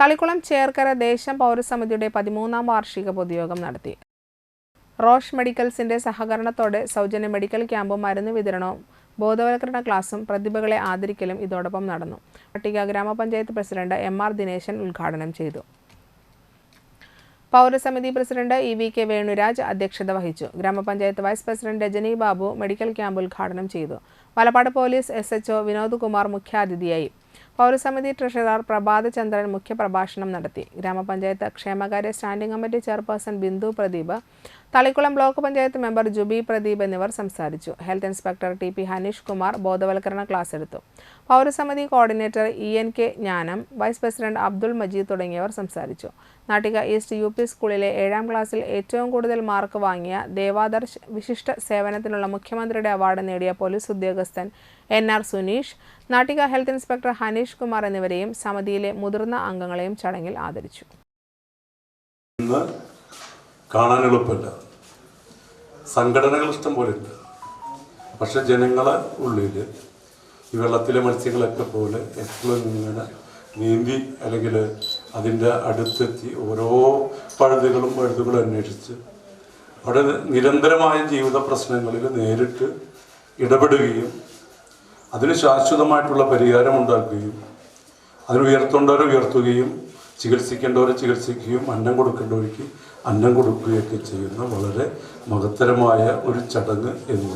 തളിക്കുളം ചേർക്കര ദേശം പൗരസമിതിയുടെ പതിമൂന്നാം വാർഷിക പൊതുയോഗം നടത്തി. റോഷ് മെഡിക്കൽസിന്റെ സഹകരണത്തോടെ സൗജന്യ മെഡിക്കൽ ക്യാമ്പും മരുന്ന് വിതരണവും ബോധവൽക്കരണ ക്ലാസും പ്രതിഭകളെ ആദരിക്കലും ഇതോടൊപ്പം നടന്നു. പട്ടിക ഗ്രാമപഞ്ചായത്ത് പ്രസിഡന്റ് എം ആർ ദിനേശൻ ഉദ്ഘാടനം ചെയ്തു. പൗരസമിതി president E V K Venuraj അധ്യക്ഷത വഹിച്ചു. ഗ്രാമപഞ്ചായത്ത് vice president Rajani Babu medical camp ഉദ്ഘാടനം ചെയ്തു. Valappad police S HO Vinod Kumar മുഖ്യാതിഥിയായി. പൗരസമിതി ട്രഷറർ പ്രഭാതചന്ദ്രൻ മുഖ്യപ്രഭാഷണം നടത്തി. ഗ്രാമപഞ്ചായത്ത് ക്ഷേമകാര്യ standing committee chairperson Bindu Pradeep Thalikkulam block panchayat member Jubi Pradeep എന്നിവർ സംസാരിച്ചു. Health inspector T P Haneesh Kumar ബോധവൽക്കരണ ക്ലാസ് എടുത്തു. പൗരസമിതി coordinator E N K Gnanam vice president Abdul Majeed തുടങ്ങിയവർ സംസാരിച്ചു. നാട്ടിക ഈസ്റ്റ് യു പി സ്കൂളിലെ ഏഴാം ക്ലാസ്സിൽ ഏറ്റവും കൂടുതൽ മാർക്ക് വാങ്ങിയ ദേവാദർശ് വിശിഷ്ട സേവനത്തിനുള്ള മുഖ്യമന്ത്രിയുടെ അവാർഡ് നേടിയ പോലീസ് ഉദ്യോഗസ്ഥൻ N R Suneesh Nattika health inspector Haneesh Kumar എന്നിവരെയും സമിതിയിലെ മുതിർന്ന അംഗങ്ങളെയും ചടങ്ങിൽ ആദരിച്ചു. കാണാൻ എളുപ്പമില്ല. സംഘടനകൾ ഇഷ്ടം പോലെ ഉണ്ട്. പക്ഷെ ജനങ്ങളെ ഉള്ളിൽ ഈ വെള്ളത്തിലെ മത്സ്യങ്ങളൊക്കെ പോലെ എപ്പോഴും ഇങ്ങനെ നീന്തി അല്ലെങ്കിൽ അതിന്റെ അടുത്തെത്തി ഓരോ പഴുതുകളും പഴുതുകളും അന്വേഷിച്ച് അവിടെ നിരന്തരമായ ജീവിത പ്രശ്നങ്ങളിൽ നേരിട്ട് ഇടപെടുകയും അതിന് ശാശ്വതമായിട്ടുള്ള പരിഹാരം ഉണ്ടാക്കുകയും അതിന് ഉയർത്തേണ്ടവരെ ഉയർത്തുകയും ചികിത്സിക്കേണ്ടവരെ ചികിത്സിക്കുകയും അന്നം കൊടുക്കേണ്ടവർക്ക് അന്നം കൊടുക്കുകയൊക്കെ ചെയ്യുന്ന വളരെ മഹത്തരമായ ഒരു ചടങ്ങ് എന്ന്